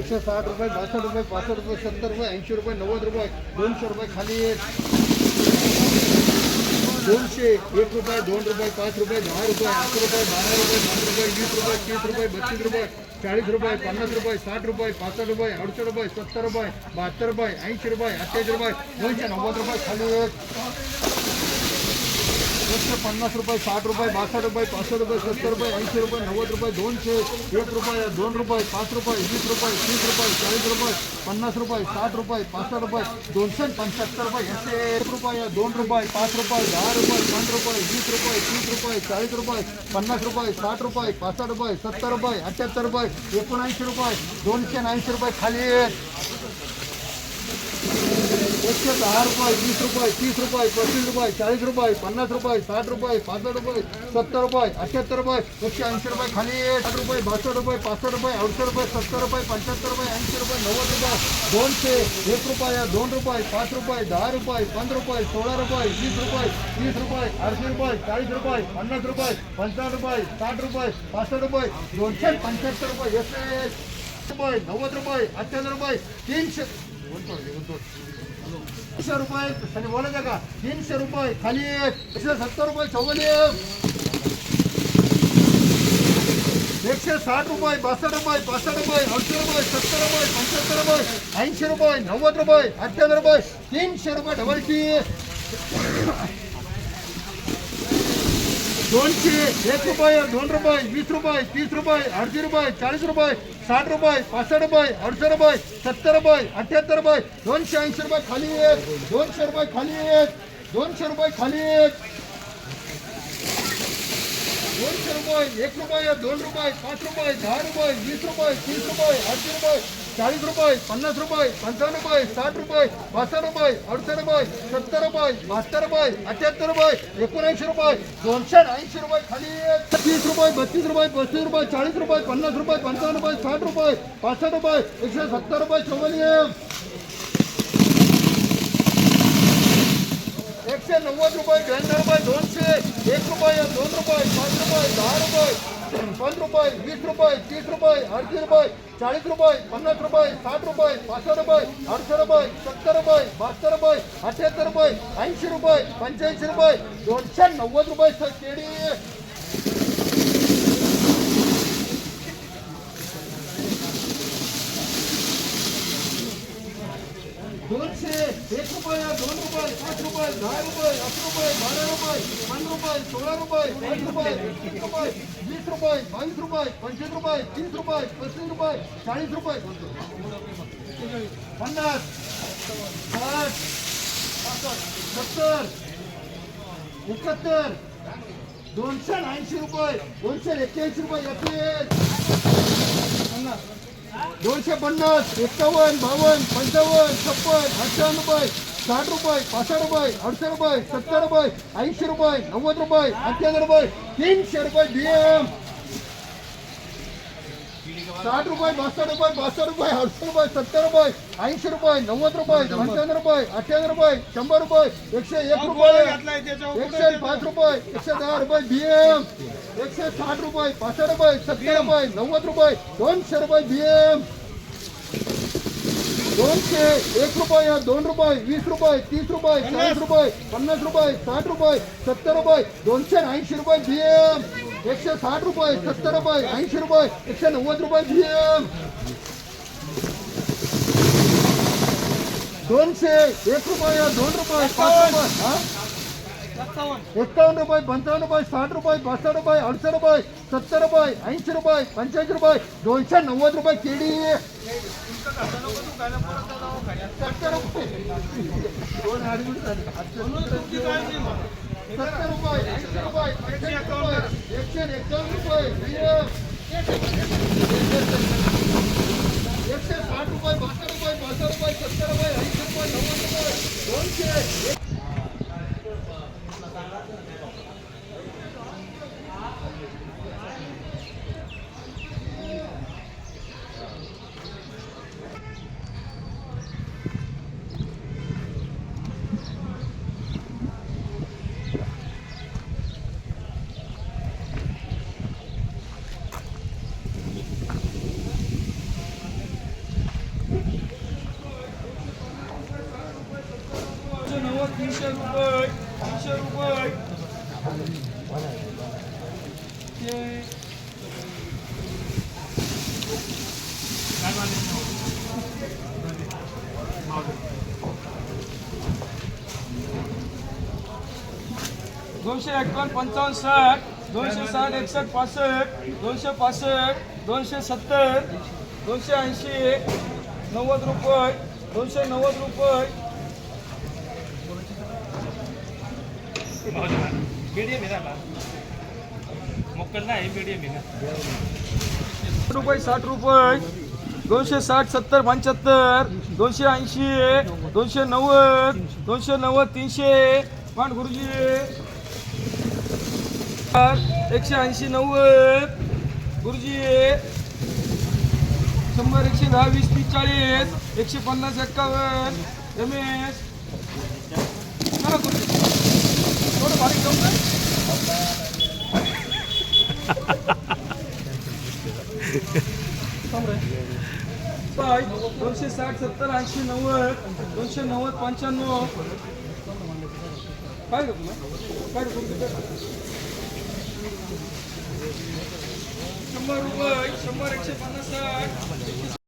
एकशे साठ रुपये, बासष्ट रुपये, पासष्ट रुपये, सत्तर रुपये, ऐंशी रुपये, नव्वद रुपये, दोनशे रुपये खाली दोनशे, एक रुपये, दोन रुपये, पाच रुपये, दहा रुपये अकरा रुपये, बारा रुपये दहा रुपये, वीस रुपये, तीस रुपये, बत्तीस रुपये, चाळीस रुपये, पन्नास रुपये, साठ रुपये, पासष्ट रुपये, अडुसष्ट रुपये, सत्तर रुपये, बहात्तर रुपये, ऐंशी रुपये, अठ्ठ्याऐंशी रुपये, दोनशे नव्वद रुपये खाली एकशे पन्नास रुपये, साठ रुपये बासष्ट रुपये, पासष्ट रुपये, सत्तर रुपये, ऐंशी रुपये, नव्वद रुपये, दोनशे, एक रुपये, दोन रुपये, पाच रुपये, वीस रुपये, तीस रुपये, चाळीस रुपये, पन्नास रुपये, साठ रुपये, पासष्ट रुपये, दोनशे पंच्याहत्तर रुपये एकशे एक रुपये, दोन रुपये, पाच रुपये, दहा रुपये पंधरा रुपये, वीस रुपये, तीस रुपये, चाळीस रुपये, पन्नास रुपये, साठ रुपये, पासष्ट रुपये, सत्तर रुपये अठ्ठ्याहत्तर रुपये, एकोणऐंशी रुपये, दोनशे ऐंशी रुपये खाली. एकशे दहा रुपये वीस रुपये तीस रुपये पस्तीस रुपये चाळीस रुपये पन्नास रुपये साठ रुपये पासष्ट रुपये सत्तर रुपये अठ्ठ्याहत्तर रुपये एकशे ऐंशी रुपये खाली साठ रुपये बासष्ट रुपये पासष्ट रुपये अडुसष्ट रुपये सत्तर रुपये पंच्याहत्तर रुपये ऐंशी रुपये नव्वद रुपये दोनशे एक रुपये दोन रुपये पाच रुपये दहा रुपये पंधरा रुपये सोळा रुपये वीस रुपये तीस रुपये अडीचशे रुपये चाळीस रुपये पन्नास रुपये पंचावन्न रुपये साठ रुपये पासष्ट रुपये दोनशे पंच्याहत्तर रुपये एकशे रुपये नव्वद रुपये अठ्ठ्याण्णव रुपये तीनशे तीनशे रुपये आणि बोलायचं का? तीनशे रुपये खाली. एक एकशे सत्तर रुपये चौघली एकशे साठ रुपये बासष्ट रुपये पासष्ट रुपये ऐंशी रुपये सत्तर रुपये पंच्याहत्तर रुपये ऐंशी रुपये नव्वद रुपये अठ्ठ्याण्णव रुपये तीनशे रुपये डबल दोनशे एक रुपये दोन रुपये वीस रुपये तीस रुपये अडीचशे रुपये चाळीस रुपये साठ रुपये, पासष्ट रुपये अड़स रुपये, सत्तर रुपये अठ्यात्तर रुपये, दोनशे ऐंशी रुपये खाली एक, दोनशे रुपये खाली एक, दोनशे रुपये खाली एक. दोनशे रुपये, एक रुपये, दोन रुपये, पाच रुपये, दहा रुपये, वीस रुपये, तीस रुपये अडीचशे रुपये. चाळीस रुपये, पन्नास रुपये, पंचावन्न रुपये, साठ रुपये पासष्ट रुपये, अडुसष्ट रुपये, सत्तर रुपये, बहात्तर रुपये, अठ्याहत्तर रुपये, एकोणऐंशी रुपये, दोनशे ऐंशी रुपये खाली. तीस रुपये, बत्तीस रुपये, पस्तीस रुपये, चाळीस रुपये, पन्नास रुपये, पंचावन्न रुपये, साठ रुपये, पासष्ट रुपये, एकशे सत्तर रुपये, चौवन्न एकशे नव्वद रुपये ब्याण्णव रुपये, दोनशे, एक रुपये, दोन रुपये, पाच रुपये, दहा रुपये पाच रुपये, वीस रुपये, तीस रुपये अडतीस रुपये चालीस रुपये पन्ना रुपये, साठ रुपये पासष्ट रुपये अडुसष्ट रुपये, सत्तर रुपये, बहत्तर रुपये, अठ्याहत्तर रुपये, ऐंशी रुपये, पंच्याऐंशी रुपये, दोनशे नव्वद रुपये सर केळी दोनशे एक रुपये दोन रुपये पाच रुपये दहा रुपये अकरा रुपये एकाहत्तर दोनशे पन्नास एक्कावन्न बावन्न पंचावन्न छप्पन अठ्ठावन्न रुपये. साठ रुपये पासष्ट रुपये अडुसष्ट रुपये सत्तर रुपये ऐंशी रुपये नव्वद रुपये अठ्ठ्याण्णव रुपये तीनशे रुपये डीएम साठ रुपये बासष्ट रुपये बासष्ट रुपये अडुसष्ट रुपये सत्तर रुपये ऐंशी रुपये नव्वद रुपये पंच्याण्णव रुपये अठ्ठ्याण्णव रुपये शंभर रुपये एकशे एक रुपये एकशे पाच रुपये एकशे दहा रुपये डीएम एकशे साठ रुपये पासष्ट रुपये सत्तर रुपये नव्वद रुपये दोनशे रुपये डीएम दोनशे एक रुपये दोन रुपये वीस रुपये तीस रुपये चाळीस रुपये पन्नास रुपये साठ रुपये सत्तर रुपये दोनशे ऐंशी रुपये डीएम एकशे साठ रुपये सत्तर रुपये ऐंशी रुपये एकशे नव्वद रुपये डीएम दोनशे एक रुपये दोन रुपये पाच रुपये एक्कावन्न रुपये, पंचावन्न रुपये, साठ रुपये पासष्ट रुपये, अडुसष्ट रुपये, सत्तर रुपये, ऐंशी रुपये, पंच्याऐंशी रुपये, दोनशे नव्वद रुपये केडी. सत्तर रुपये. दोन अडीच झाले. सत्तर रुपये, ऐंशी रुपये, पंच्याऐंशी रुपये, एकशे एक्कावन्न रुपये, एकशे साठ रुपये, बासष्ट रुपये पासष्ट दोनशे एकावन्न पंचावन्न साठ दोनशे साठ एकसष्ट पासष्ट दोनशे पासष्ट दोनशे सत्तर दोनशे ऐंशी नव्वद रुपये दोनशे नव्वद रुपये. रुपये साठ रुपये. दोनशे साठ सत्तर पंच्याहत्तर दोनशे ऐंशी दोनशे नव्वद दोनशे नव्वद तीनशे. पांड गुरुजी. एकशे ऐंशी नव्वद. गुरुजी. शंभर एकशे दहा वीस तीस चाळीस. एकशे पन्नास एक्कावन्न. रमेश. गुरुजी. थोडं बारीक जाऊ दोनशे साठ सत्तर ऐंशी नव्वद दोनशे नव्वद पंच्याण्णव. काय तुला काय काय? शंभर रुपये शंभर एकशे पन्नास साठ.